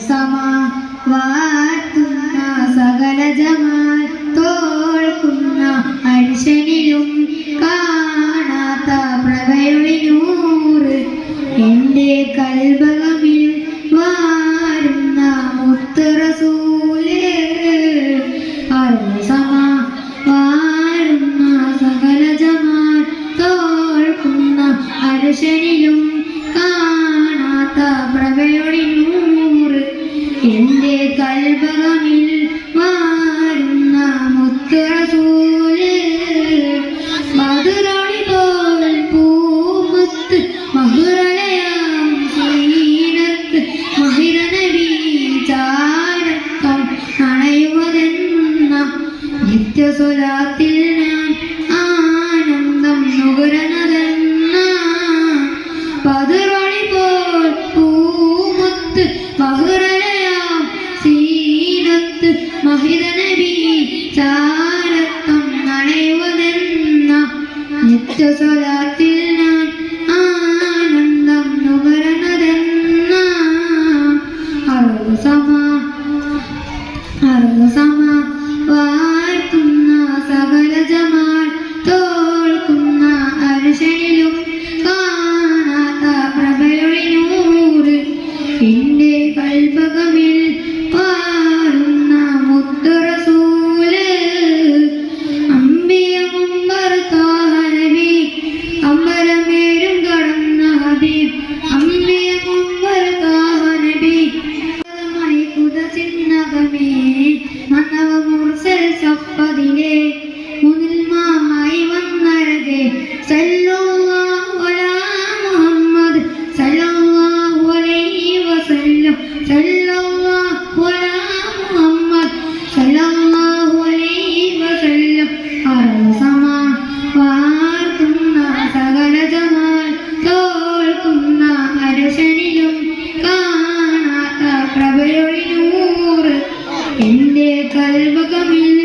സമ വാർത്തുന്ന സകല ജമാൽ അരിശനിലും കാണാത്ത പ്രഭയൊളിനൂറ് എന്റെ കൽബകമിൽ വാരുന്ന മുത്തറസൂലേ സമ വാഴുന്ന സകല ജമാൽ അരശനിലും എന്റെ കൽബകമിൽ വാരുന്ന മുത്തറസൂലേ മധുരണി പോൽ പൂമുത്ത് മധുരയാം സീനത്ത് മഹിരനബി ചാരക്കം അണയുവതെന്ന നിത്യസ്വരാത്തിൽ ഞാൻ ആനന്ദം നുകരനതെന്ന സീനത്ത് നബി ചാരത്തം നനയുവതെന്ന നിത്യസ്വരാത്തിൽ കുതസിന്നകമേ മന്നവ മുർസൽ എന്റെ കൽവകമില്ല